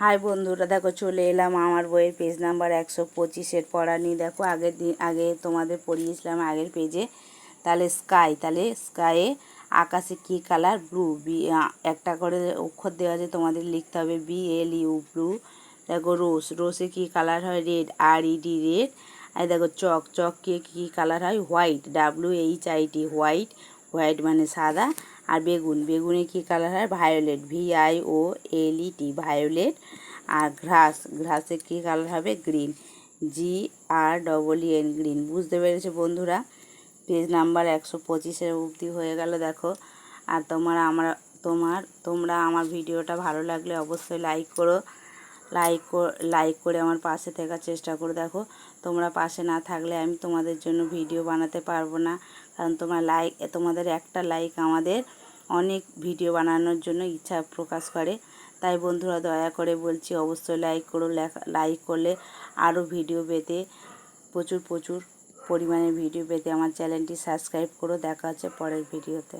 High বন্ধুরা, দেখো চলে এলাম আমার বইয়ের পেজ নাম্বার একশো পঁচিশের পড়া দেখো, আগের দিন, আগে তোমাদের পড়িয়েছিলাম আগের পেজে তাহলে স্কাই তাহলে স্কায়ে আকাশে কী কালার ব্লু বি একটা করে অক্ষর দেওয়া আছে, তোমাদের লিখতে হবে বি এল ইউ ব্লু দেখো রোজ রোসে কী কালার হয়? Red R E D red আর দেখো চক চক কে কী কালার হয়? White W H I T E white white সাদা আর বেগুন। বেগুনে কী কালার হয়? Violet V I O L E T violet. আর ঘ্রাস, ঘ্রাসে কী কালার হবে? Green G R double N green. বুঝতে পেরেছ বন্ধুরা? পেজ নাম্বার একশো পঁচিশের অবধি হয়ে গেল, দেখো। আর তোমার আমরা, তোমার, তোমরা আমার ভিডিওটা ভালো লাগলে অবশ্যই লাইক করো। লাইক লাইক করে আমার পাশে থাকার চেষ্টা করো। দেখো, তোমরা পাশে না থাকলে আমি তোমাদের জন্য ভিডিও বানাতে পারব না। কারণ তোমার লাইক তোমাদের একটা লাইক আমাদের অনেক ভিডিও বানানোর জন্য ইচ্ছা প্রকাশ করে। তাই বন্ধুরা, দয়া করে বলছি, অবশ্যই লাইক করো লাইক করলে আরও ভিডিও পেতে, প্রচুর প্রচুর পরিমাণে ভিডিও পেতে আমার চ্যানেলটি সাবস্ক্রাইব করো। দেখা হচ্ছে পরের ভিডিওতে